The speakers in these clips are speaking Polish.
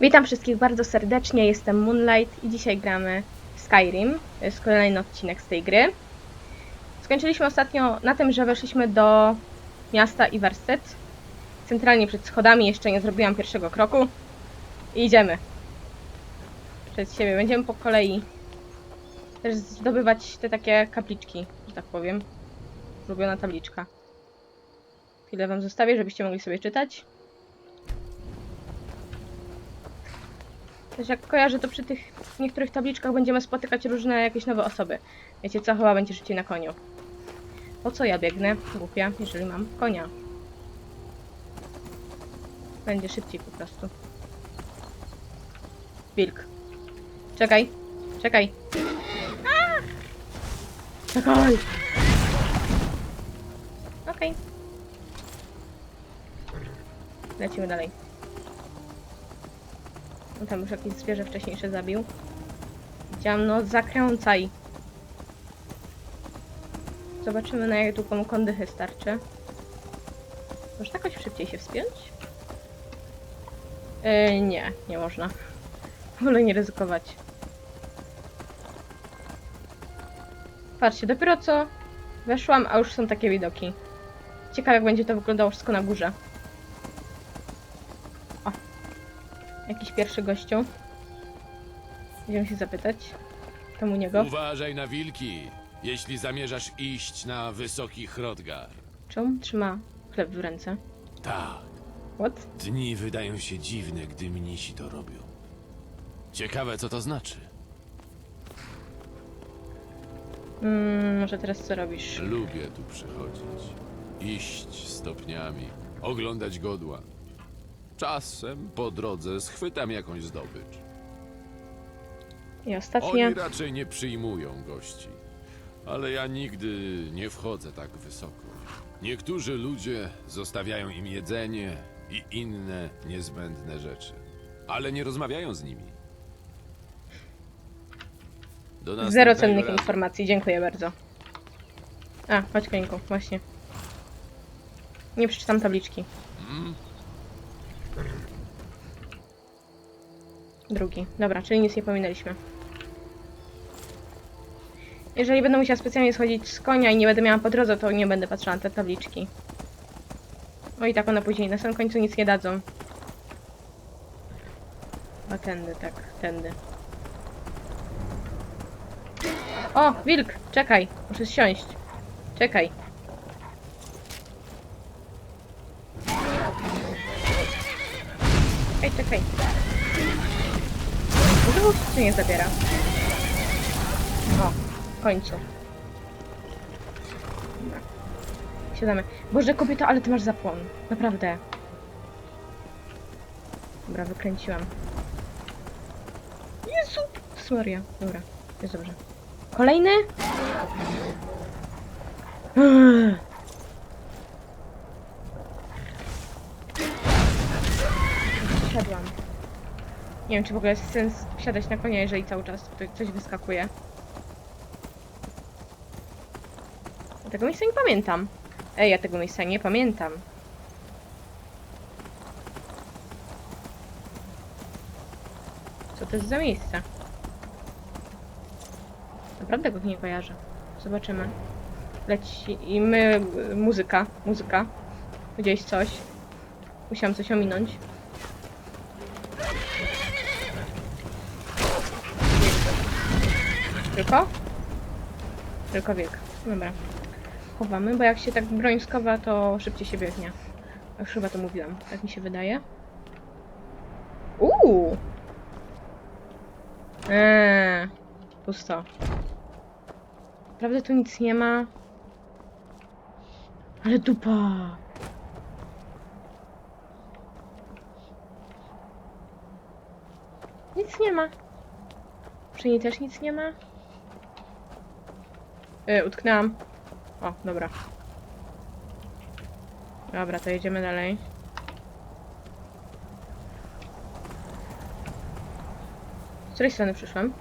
Witam wszystkich bardzo serdecznie, jestem Moonlight i dzisiaj gramy w Skyrim. To jest kolejny odcinek z tej gry. Skończyliśmy ostatnio na tym, że weszliśmy do miasta Ivarstead. Centralnie przed schodami, jeszcze nie zrobiłam pierwszego kroku. I idziemy. Przed siebie. Będziemy po kolei też zdobywać te takie kapliczki, że tak powiem. Ulubiona tabliczka. Chwilę wam zostawię, żebyście mogli sobie czytać. Też jak kojarzę, to przy tych niektórych tabliczkach będziemy spotykać różne jakieś nowe osoby. Wiecie co? Chyba będzie szybciej na koniu. Po co ja biegnę? Głupia, jeżeli mam konia. Będzie szybciej po prostu. Wilk. Czekaj. Czekaj. Czekaj. Okej. Lecimy dalej. No tam już jakieś zwierzę wcześniejsze zabił. Widziałam, no zakręcaj. Zobaczymy na jak długą kondychę starczy. Można jakoś szybciej się wspiąć? Yy, nie, nie można. Wolę nie ryzykować. Patrzcie, dopiero co weszłam, a już są takie widoki. Ciekawe jak będzie to wyglądało wszystko na górze. Jakiś pierwszy gościu. Idziemy się zapytać. Tam u niego. Uważaj na wilki, jeśli zamierzasz iść na wysoki Hrodgar. Czemu trzyma chleb w ręce? Tak, What? dni wydają się dziwne, gdy mnisi to robią. Ciekawe, co to znaczy. Mm, może teraz co robisz? Lubię tu przychodzić. Iść stopniami, oglądać godła. Czasem po drodze schwytam jakąś zdobycz. I ostatnie. Oni raczej nie przyjmują gości. Ale ja nigdy nie wchodzę tak wysoko. Niektórzy ludzie zostawiają im jedzenie i inne niezbędne rzeczy. Ale nie rozmawiają z nimi. Do Zero następnego cennych razu. informacji, dziękuję bardzo. A, chodź końku, właśnie. Nie przeczytam tabliczki. Mm, Drugi. Dobra, czyli nic nie pominęliśmy. Jeżeli będę musiała specjalnie schodzić z konia i nie będę miała po drodze, to nie będę patrzyła na te tabliczki. O i tak one później na samym końcu nic nie dadzą. A tędy, tak, tędy. O, wilk! Czekaj, muszę zsiąść. Czekaj. Czekaj, czekaj. Dlaczego się nie zabiera? O, w końcu. Dobra. Siadamy. Boże, kobieto, ale ty masz zapłon. Naprawdę. Dobra, wykręciłam. Jezu! Maria. Dobra, jest dobrze. Kolejny? Nie wiem, czy w ogóle jest sens siadać na konia, jeżeli cały czas tutaj coś wyskakuje. Ja tego miejsca nie pamiętam. Ej, ja tego miejsca nie pamiętam. Co to jest za miejsce? Naprawdę go nie kojarzę. Zobaczymy. Leci i my... muzyka, muzyka. Gdzieś coś. Musiałam coś ominąć. Tylko? Tylko wilk. Dobra. Chowamy, bo jak się tak broń skowa, to szybciej się biegnie. Już chyba to mówiłam. Tak mi się wydaje. Uuu! Eee, pusto. Prawda tu nic nie ma. Ale dupa! Nic nie ma. Przy niej też nic nie ma? Yy, utknęłam. O, dobra. Dobra, to jedziemy dalej. Z której strony przyszłam?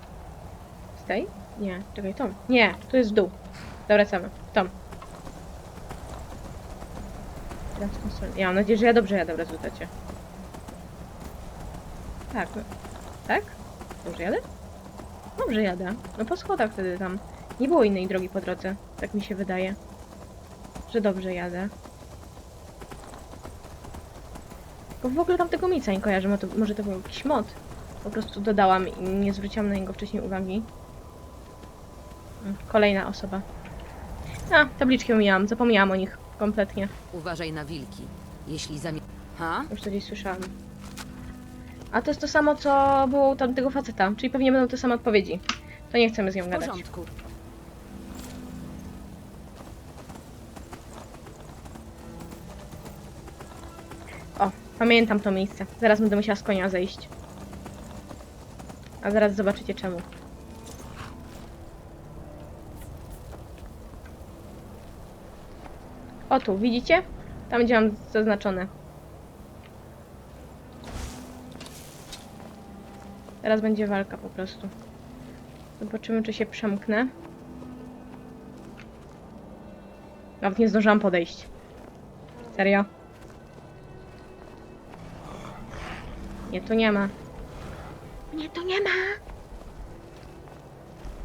Z tej? Nie, czekaj, tą. Nie, tu jest w dół. Dobra, wracamy. Tą. Teraz tą stronę. Ja mam nadzieję, że ja dobrze jadę w rezultacie. Tak. Tak? Dobrze jadę? Dobrze jadę. No po schodach wtedy tam. Nie było innej drogi po drodze. Tak mi się wydaje. Że dobrze jadę. Bo w ogóle tam tego miejsca nie kojarzę. Mo- to- Może to był jakiś mod. Po prostu dodałam i nie zwróciłam na niego wcześniej uwagi. Kolejna osoba. A, tabliczki omijałam. Zapomniałam o nich kompletnie. Uważaj na wilki. Jeśli zamie... Ha? Już to gdzieś słyszałam. A to jest to samo, co było u tamtego faceta, czyli pewnie będą te same odpowiedzi. To nie chcemy z nią W gadać. porządku. Pamiętam to miejsce. Zaraz będę musiała z konia zejść. A zaraz zobaczycie czemu. O tu, widzicie? Tam gdzie mam zaznaczone. Teraz będzie walka po prostu. Zobaczymy, czy się przemknę. Nawet nie zdążyłam podejść. Serio? Nie, tu nie ma. Nie, tu nie ma.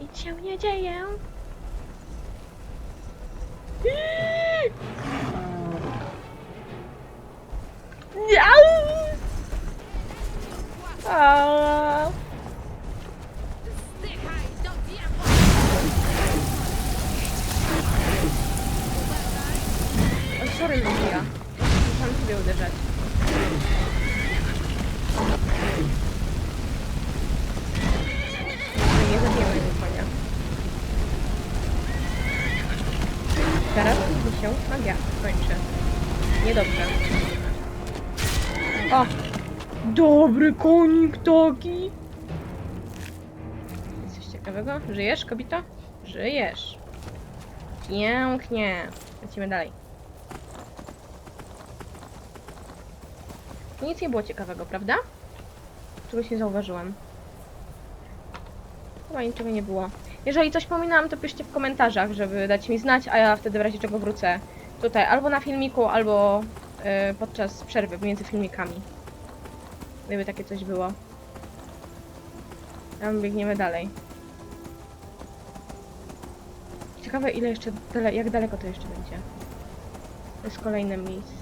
Nic się nie dzieje. Miau! A. O, sorry, Lucia. Muszę ciebie uderzać. Teraz mi się magia kończy. Niedobrze. O! Dobry konik taki! Coś ciekawego? Żyjesz, kobito? Żyjesz. Pięknie. Lecimy dalej. Nic nie było ciekawego, prawda? Czegoś nie zauważyłam. Chyba niczego nie było. Jeżeli coś pominęłam, to piszcie w komentarzach, żeby dać mi znać, a ja wtedy w razie czego wrócę tutaj albo na filmiku, albo y, podczas przerwy między filmikami. Gdyby takie coś było. Tam biegniemy dalej. Ciekawe ile jeszcze, dale, jak daleko to jeszcze będzie. To jest kolejne miejsce.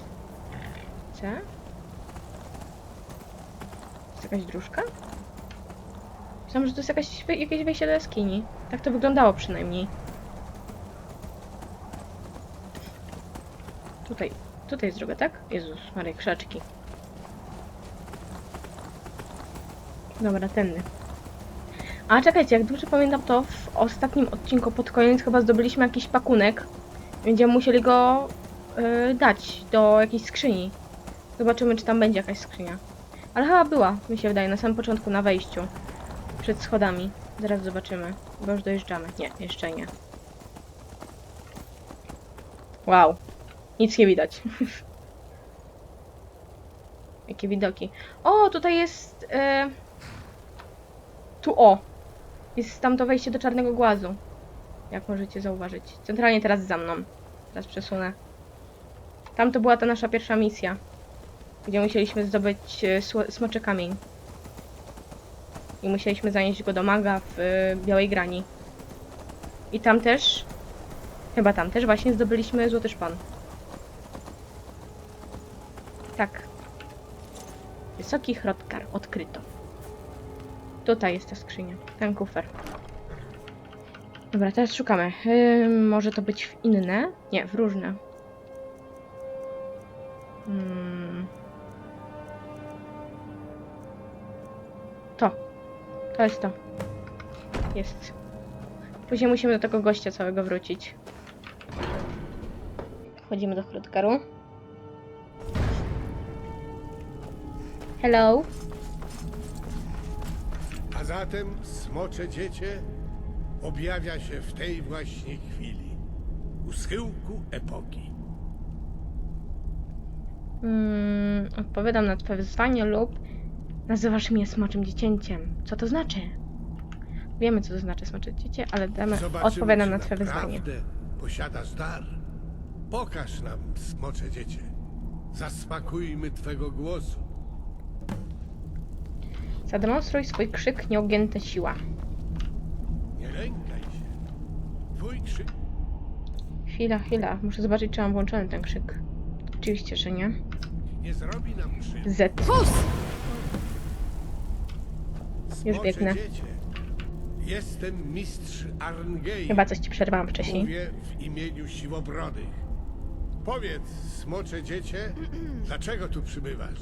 Jest jakaś dróżka? Myślałam, że to jest jakaś, jakieś wejście do jaskini. Tak to wyglądało przynajmniej. Tutaj, tutaj jest droga, tak? Jezus, Maria, krzaczki. Dobra, tędy. A czekajcie, jak dobrze pamiętam, to w ostatnim odcinku pod koniec chyba zdobyliśmy jakiś pakunek. Będziemy musieli go y, dać do jakiejś skrzyni. Zobaczymy, czy tam będzie jakaś skrzynia. Ale chyba była, mi się wydaje, na samym początku, na wejściu. Przed schodami. Zaraz zobaczymy, bo już dojeżdżamy. Nie, jeszcze nie. Wow. Nic nie widać. Jakie widoki. O, tutaj jest... E... Tu o. Jest tam to wejście do czarnego głazu. Jak możecie zauważyć. Centralnie teraz za mną. Teraz przesunę. Tam to była ta nasza pierwsza misja. Gdzie musieliśmy zdobyć e, smoczy kamień. I musieliśmy zanieść go do maga w e, Białej Grani. I tam też... Chyba tam też właśnie zdobyliśmy złoty szpon. Tak. Wysoki chrotkar odkryto. Tutaj jest ta skrzynia. Ten kufer. Dobra, teraz szukamy. Yy, może to być w inne? Nie, w różne. To jest to. Jest. Później musimy do tego gościa całego wrócić. Wchodzimy do chrotkaru. Hello. A zatem smocze dziecię objawia się w tej właśnie chwili, u schyłku epoki. Mm, odpowiadam na twoje wyzwanie lub nazywasz mnie smoczym dziecięciem. Co to znaczy? Wiemy, co to znaczy smocze dziecię, ale damy, Zobaczymy, odpowiadam czy na twoje wyzwanie. naprawdę posiadasz dar. Pokaż nam, smocze dziecię. Zasmakujmy twego głosu. Zademonstruj swój krzyk nieugięta siła. Nie lękaj się. Twój krzyk Chwila, chwila. Muszę zobaczyć, czy mam włączony ten krzyk. Oczywiście, że nie. nie zrobi nam krzywdy. Z. Fus! Już biegnę. Jestem mistrz Arngei. Chyba coś ci przerwałam wcześniej. Mówię w imieniu siłobrodych. Powiedz, smocze dziecię, dlaczego tu przybywasz?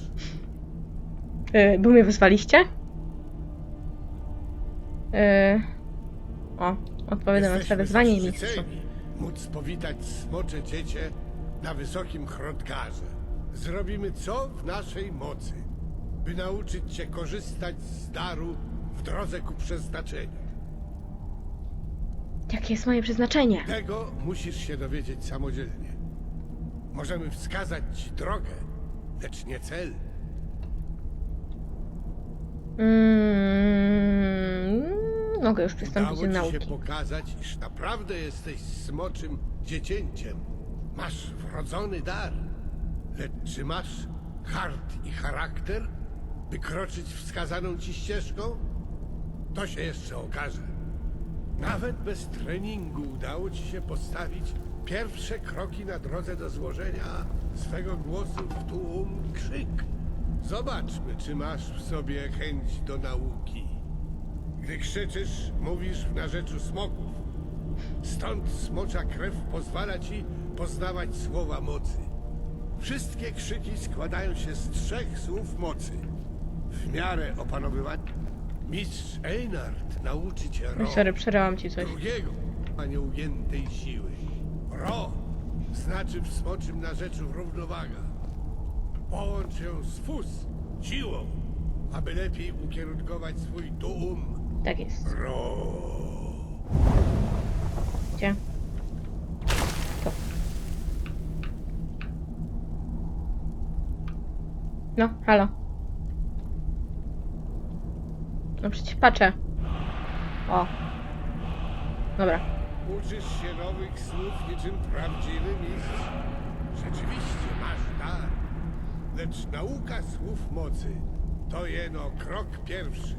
Yy, bo mnie wezwaliście? Yy... O, odpowiadam na twoje wezwanie, mistrzu. zaszczyceni móc powitać smocze dziecię na wysokim chrotkarze. Zrobimy co w naszej mocy, by nauczyć cię korzystać z daru w drodze ku przeznaczeniu. Jakie jest moje przeznaczenie? Tego musisz się dowiedzieć samodzielnie. Możemy wskazać ci drogę, lecz nie cel. Mm, mogę już przystąpić Udało do ci się nauki. pokazać, iż naprawdę jesteś smoczym dziecięciem. Masz wrodzony dar. Lecz czy masz hart i charakter, by kroczyć wskazaną ci ścieżką? To się jeszcze okaże. Nawet bez treningu udało ci się postawić pierwsze kroki na drodze do złożenia swego głosu w tłum krzyk. Zobaczmy, czy masz w sobie chęć do nauki. Gdy krzyczysz, mówisz w narzeczu smoków. Stąd smocza krew pozwala ci poznawać słowa mocy. Wszystkie krzyki składają się z trzech słów mocy. W miarę opanowywania mistrz Einard nauczy cię ro, Sorry, przerwałam ci coś. drugiego, a nieugiętej siły. Ro znaczy w smoczym narzeczu równowaga. Połącz ją z fus, siłą, aby lepiej ukierunkować swój dum. Tak jest. Ro. Gdzie? Tu. No, halo. No przecież patrzę. O. Dobra. Uczysz się nowych słów niczym prawdziwy mistrz. Rzeczywiście masz dar. Lecz nauka słów mocy to jeno krok pierwszy.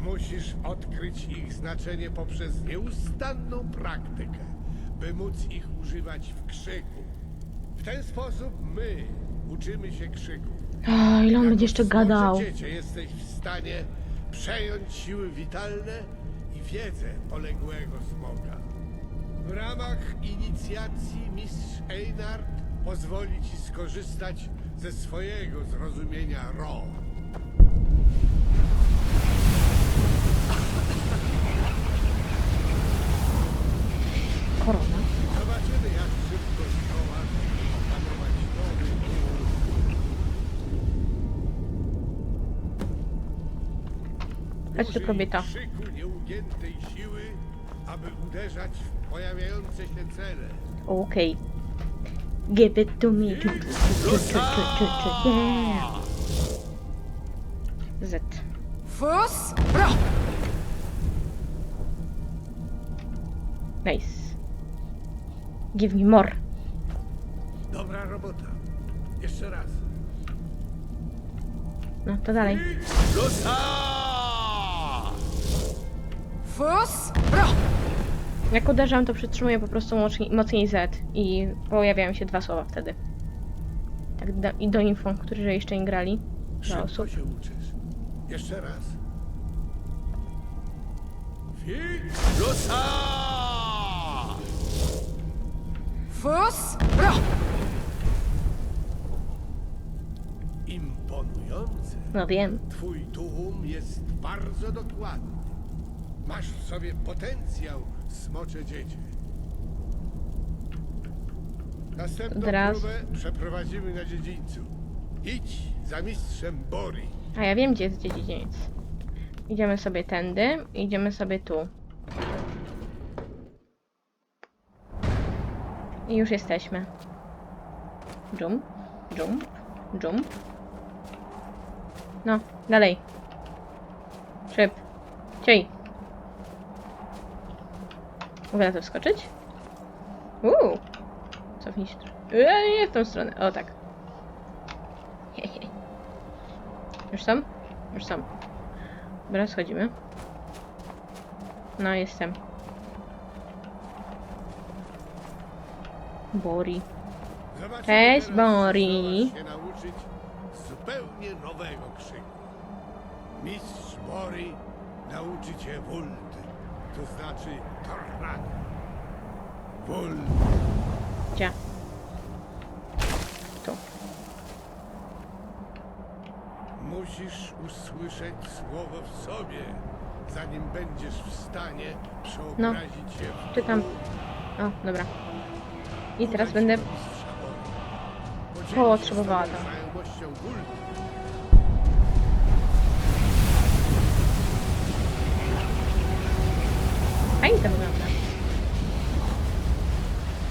Musisz odkryć ich znaczenie poprzez nieustanną praktykę, by móc ich używać w krzyku. W ten sposób my uczymy się krzyku. O, ile on będzie jeszcze gadał? dziecię jesteś w stanie przejąć siły witalne i wiedzę poległego smoka. W ramach inicjacji mistrz Einard pozwoli ci skorzystać ze swojego zrozumienia Ro. Chodź tu, Użyj kobieto. krzyku nieugiętej siły, aby uderzać w pojawiające się cele. Okej. Give it to me. Czu, czu, czu, czu, czu, czu, czu. Yeah. Z. Fus! Ro! Nice. Give me more. Dobra robota. Jeszcze raz. No, to dalej. Fus! Jak uderzam, to przytrzymuję po prostu mocniej, mocniej Z i pojawiają się dwa słowa wtedy. Tak do, i do info, którzy jeszcze nie grali. Dla osób. się uczysz. Jeszcze raz. Fus! Ro! Imponujące. No wiem. Twój tłum jest bardzo dokładny. Masz w sobie potencjał, smocze dziecię. Następną Teraz. próbę przeprowadzimy na dziedzińcu. Idź za mistrzem Bori. A ja wiem, gdzie jest dziedzieniec. Idziemy sobie tędy, idziemy sobie tu. I już jesteśmy. Jump, jump, jump. No, dalej. Szyb. Ciej. Mogę na to wskoczyć? Uuu. Cofnij się. trochę. Eee, nie w tą stronę. O, tak. Hehe. Już są? Już są. Dobra, schodzimy. No, jestem. Bori. Zobaczymy Cześć, teraz, Bori. zdołasz się nauczyć zupełnie nowego krzyku. Mistrz Bori nauczy cię wulty, to znaczy tornado. Gdzie? Tu. Musisz usłyszeć słowo w sobie, zanim będziesz w stanie przeobrazić się w Czytam. O, dobra. I teraz będę... Potrzebowała to. znajomością. Fajnie to wygląda.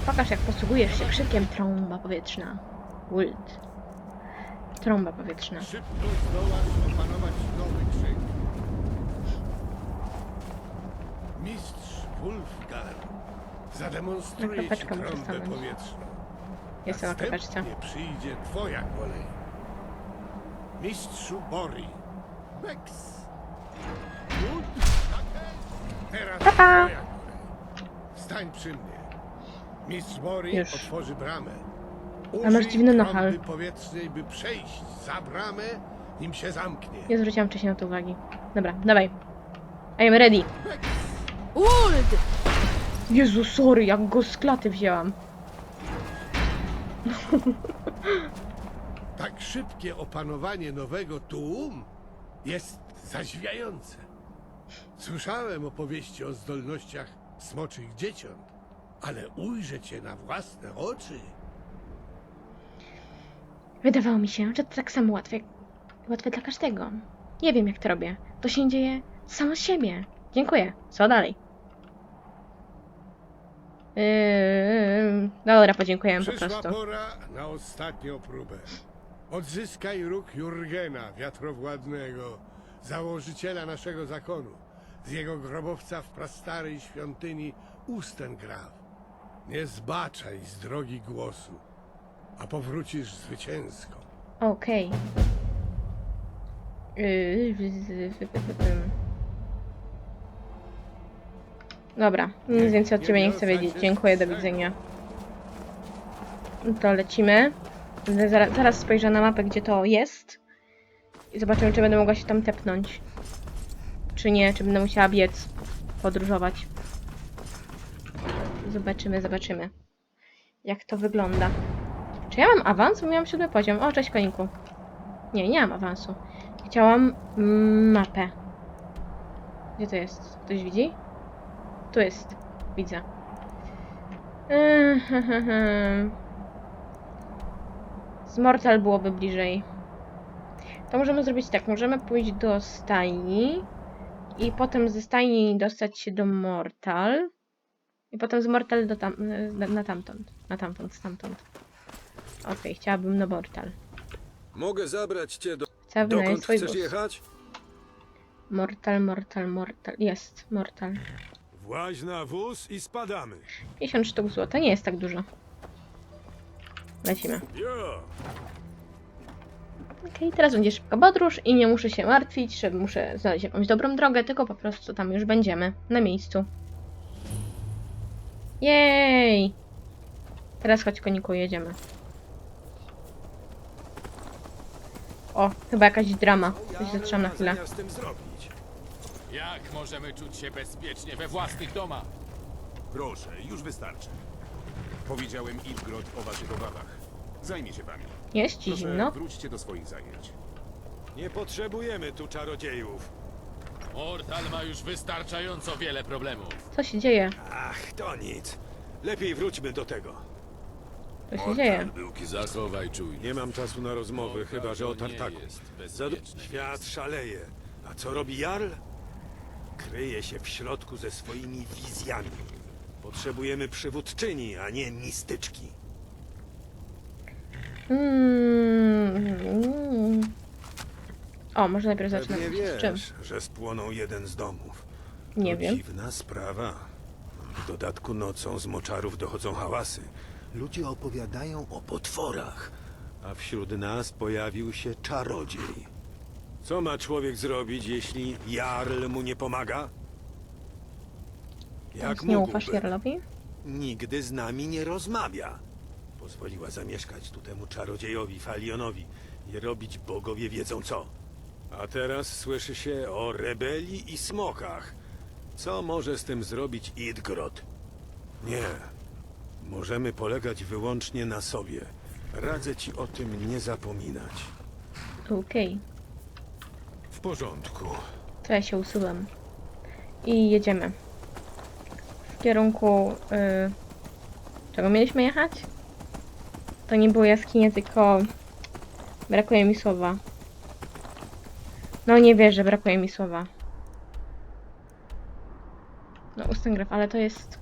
Pokaż, jak posługujesz się krzykiem trąba powietrzna. Ult. Trąba powietrzna. Szybko zdołasz opanować nowy krzyk. Mistrz Wulfgar zademonstruje ci kropeczkę muszę trąbę stanąć. powietrzną. Jestem na kropeczce. Następnie przyjdzie twoja kolej. Mistrzu Bori. Bex. Teraz Pa, pa. twoja kolej. Stań przy mnie. Mistrz Bori Już. otworzy bramę. A masz dziwny trąby nohal. powietrznej, by przejść za bramę, nim się zamknie. Nie zwróciłam wcześniej na to uwagi. Dobra, dawaj. I am ready. Uld! Jezu, sorry, jak go z klaty wzięłam. Tak szybkie opanowanie nowego tuum jest zadziwiające. Słyszałem opowieści o zdolnościach smoczych dzieciąt, ale ujrzę cię na własne oczy. Wydawało mi się, że to tak samo łatwe, łatwe dla każdego. Nie wiem, jak to robię. To się dzieje samo z siebie. Dziękuję. Co dalej? Yy, dobra, podziękujemy po Przyszła prostu. pora na ostatnią próbę. Odzyskaj róg Jurgena, wiatrowładnego, założyciela naszego zakonu, z jego grobowca w prastarej świątyni Ustengrav. Nie zbaczaj z drogi głosu, a powrócisz zwycięsko. Okej. Yy, wy- wy- Dobra, nic więcej od ciebie nie chcę wiedzieć. Dziękuję, do widzenia. To lecimy. Zaraz, zaraz spojrzę na mapę, gdzie to jest. I zobaczymy, czy będę mogła się tam tepnąć. Czy nie, czy będę musiała biec, podróżować. Zobaczymy, zobaczymy. Jak to wygląda. Czy ja mam awans? Bo miałam siódmy poziom. O, cześć koniku. Nie, nie mam awansu. Chciałam mapę. Gdzie to jest? Ktoś widzi? Tu jest. Widzę. Z Mortal byłoby bliżej. To możemy zrobić tak. Możemy pójść do stajni i potem ze stajni dostać się do Mortal. I potem z Mortal do tam, na, na tamtąd. Na tamtąd, stamtąd. Okej, chciałabym na Mortal. Mogę zabrać cię do... Chcę wynająć Dokąd swój chcesz wóz. jechać? Mortal, mortal, mortal. Jest, mortal. Właź na wóz i spadamy. 50 sztuk złota, nie jest tak dużo. Lecimy. Jo! Okej, teraz będzie szybka podróż i nie muszę się martwić, że muszę znaleźć jakąś dobrą drogę, tylko po prostu tam już będziemy, na miejscu. Jej! Teraz chodź koniku, jedziemy. O, chyba jakaś drama. Coś zatrzymam na chwilę. z tym zrobić? Jak możemy czuć się bezpiecznie we własnych domach? Proszę, już wystarczy. Powiedziałem Ilgrod o waszych obawach. Zajmie się wami. Jest ci Proszę, zimno? wróćcie do swoich zajęć. Nie potrzebujemy tu czarodziejów. Mortal ma już wystarczająco wiele problemów. Co się dzieje? Ach, to nic. Lepiej wróćmy do tego. Co się dzieje? Zachowaj czujność. Nie mam czasu na rozmowy, chyba że o to nie tartaku. jest Świat szaleje. A co robi Jarl? Kryje się w środku ze swoimi wizjami. Potrzebujemy przywódczyni, a nie mistyczki. Mm. O, może najpierw zacznę Pewnie z czym? wiesz, że spłonął jeden z domów. Nie to wiem. dziwna sprawa. W dodatku nocą z moczarów dochodzą hałasy. Ludzie opowiadają o potworach, a wśród nas pojawił się czarodziej. Co ma człowiek zrobić, jeśli Jarl mu nie pomaga? Jak Więc nie ufasz mógłby? Jarlowi? Nigdy z nami nie rozmawia. Pozwoliła zamieszkać tu temu czarodziejowi Falionowi i robić bogowie wiedzą co. A teraz słyszy się o rebelii i smokach. Co może z tym zrobić Idgrod? Nie. Możemy polegać wyłącznie na sobie. Radzę ci o tym nie zapominać. Okej, W porządku. to ja się usuwam. I jedziemy. W kierunku... Y... Czego mieliśmy jechać? To nie było jaskinie, tylko... Brakuje mi słowa. No nie wierzę, brakuje mi słowa. No ustęgraf, ale to jest...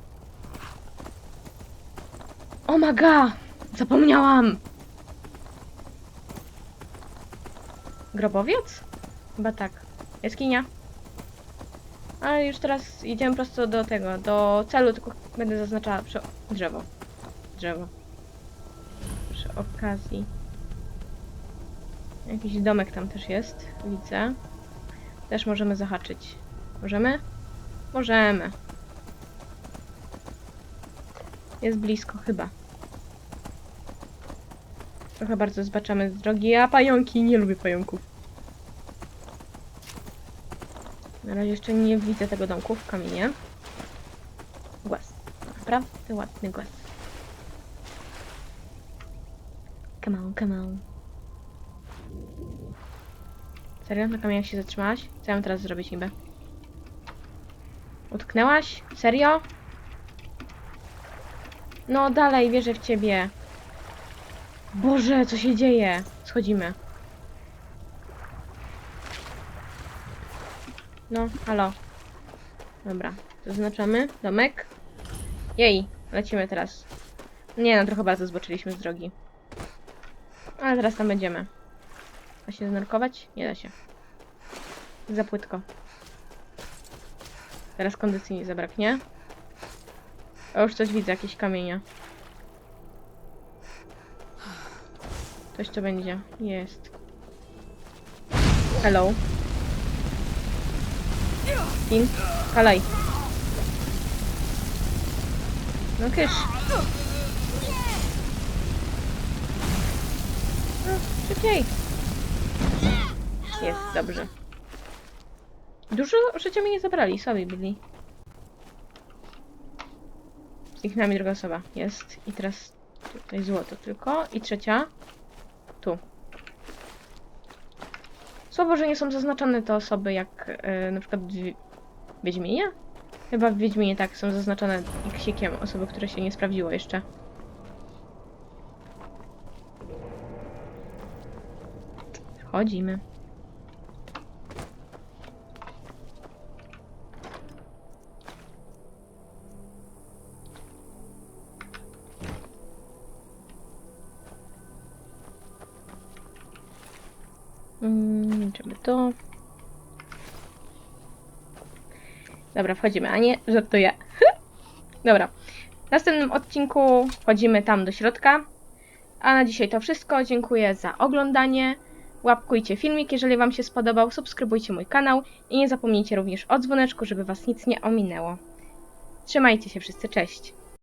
O maga! Zapomniałam! Grobowiec? Chyba tak. Jaskinia. Ale już teraz idziemy prosto do tego, do celu, tylko będę zaznaczała przy... drzewo. Drzewo. Przy okazji. Jakiś domek tam też jest, widzę. Też możemy zahaczyć. Możemy? Możemy. Jest blisko, chyba. Trochę bardzo zbaczamy z drogi, a pająki, nie lubię pająków. Na razie jeszcze nie widzę tego domku w kamienie. Głaz. Naprawdę ładny głaz. Come on, come on. Serio? Na kamieniach się zatrzymałaś? Co ja mam teraz zrobić niby? Utknęłaś? Serio? No dalej, wierzę w ciebie. Boże, co się dzieje? Schodzimy. No, halo. Dobra, zaznaczamy. Domek. Jej, lecimy teraz. Nie no, trochę bardzo zboczyliśmy z drogi. Ale teraz tam będziemy. Da się zanurkować? Nie da się. Za płytko. Teraz kondycji nie zabraknie. O, już coś widzę, jakieś kamienia. Coś to będzie. Jest. Hello. Spin. Kalaj. No kysz. No, szybciej. Jest, dobrze. Dużo życia mi nie zabrali, słabi byli. Zniknęła druga osoba. Jest. I teraz tutaj złoto tylko. I trzecia. Tu. Słabo, że nie są zaznaczone te osoby jak e, na przykład w Wiedźminie? Chyba w Wiedźminie tak są zaznaczone ksikiem osoby, które się nie sprawdziło jeszcze. Wchodzimy. Żeby to. Dobra, wchodzimy, a nie, żartuję. Dobra. W następnym odcinku wchodzimy tam do środka. A na dzisiaj to wszystko. Dziękuję za oglądanie. Łapkujcie filmik, jeżeli Wam się spodobał. Subskrybujcie mój kanał i nie zapomnijcie również o dzwoneczku, żeby Was nic nie ominęło. Trzymajcie się wszyscy, cześć!